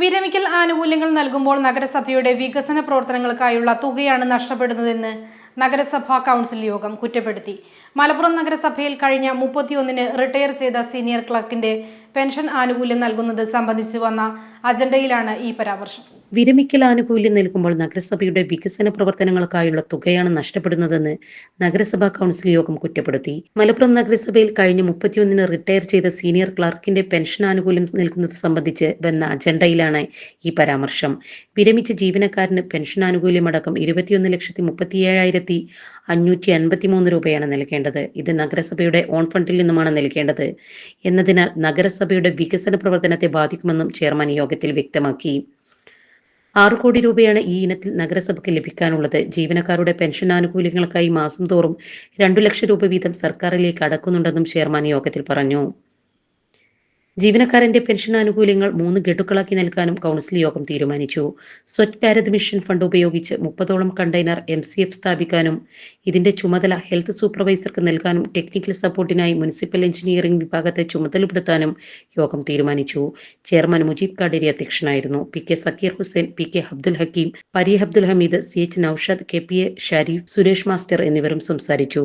വിരമിക്കൽ ആനുകൂല്യങ്ങൾ നൽകുമ്പോൾ നഗരസഭയുടെ വികസന പ്രവർത്തനങ്ങൾക്കായുള്ള തുകയാണ് നഷ്ടപ്പെടുന്നതെന്ന് നഗരസഭാ കൗൺസിൽ യോഗം കുറ്റപ്പെടുത്തി. മലപ്പുറം നഗരസഭയിൽ കഴിഞ്ഞ മുപ്പത്തിയൊന്നിന് റിട്ടയർ ചെയ്ത സീനിയർ ക്ലർക്കിന്റെ പെൻഷൻ ആനുകൂല്യം നൽകുന്നത് സംബന്ധിച്ച് വന്ന അജണ്ടയിലാണ് ഈ പരാമർശം. വിരമിക്കൽ ആനുകൂല്യം നൽകുമ്പോൾ നഗരസഭയുടെ വികസന പ്രവർത്തനങ്ങൾക്കായുള്ള തുകയാണ് നഷ്ടപ്പെടുന്നതെന്ന് നഗരസഭാ കൗൺസിൽ യോഗം കുറ്റപ്പെടുത്തി. മലപ്പുറം നഗരസഭയിൽ കഴിഞ്ഞ മുപ്പത്തിയൊന്നിന് റിട്ടയർ ചെയ്ത സീനിയർ ക്ലർക്കിന്റെ പെൻഷൻ ആനുകൂല്യം നൽകുന്നത് സംബന്ധിച്ച് വന്ന അജണ്ടയിലാണ് ഈ പരാമർശം. വിരമിച്ച ജീവനക്കാരന് പെൻഷൻ ആനുകൂല്യമടക്കം ഇരുപത്തിയൊന്ന് ലക്ഷത്തി മുപ്പത്തിയേഴായിരത്തി അഞ്ഞൂറ്റി അൻപത്തിമൂന്ന് രൂപയാണ് നൽകേണ്ടത്. ഇത് നഗരസഭയുടെ ഓൺ ഫണ്ടിൽ നിന്നുമാണ് നൽകേണ്ടത് എന്നതിനാൽ നഗരസഭയുടെ വികസന പ്രവർത്തനത്തെ ബാധിക്കുമെന്നും ചെയർമാൻ യോഗത്തിൽ വ്യക്തമാക്കി. ആറു കോടി രൂപയാണ് ഈ ഇനത്തിൽ നഗരസഭയ്ക്ക് ലഭിക്കാനുള്ളത്. ജീവനക്കാരുടെ പെൻഷൻ ആനുകൂല്യങ്ങൾക്കായി മാസം തോറും രണ്ടു ലക്ഷം രൂപ വീതം സർക്കാരിലേക്ക് അടക്കുന്നുണ്ടെന്നും ചെയർമാൻ യോഗത്തിൽ പറഞ്ഞു. ജീവനക്കാരന്റെ പെൻഷൻ ആനുകൂല്യങ്ങൾ മൂന്ന് ഗഡുക്കളാക്കി നൽകാനും കൗൺസിൽ യോഗം തീരുമാനിച്ചു. സ്വച്ഛ് ഭാരത് മിഷൻ ഫണ്ട് ഉപയോഗിച്ച് മുപ്പതോളം കണ്ടെയ്നർ എം സി എഫ് സ്ഥാപിക്കാനും ഇതിന്റെ ചുമതല ഹെൽത്ത് സൂപ്പർവൈസർക്ക് നൽകാനും ടെക്നിക്കൽ സപ്പോർട്ടിനായി മുനിസിപ്പൽ എഞ്ചിനീയറിംഗ് വിഭാഗത്തെ ചുമതലപ്പെടുത്താനും യോഗം തീരുമാനിച്ചു. ചെയർമാൻ മുജീബ് കാടേരി അധ്യക്ഷനായിരുന്നു. P K Zakir Hussain P K Abdul Hakeem Pari Abdul Hameed C H Noushad K P A Shareef Suresh master എന്നിവരും സംസാരിച്ചു.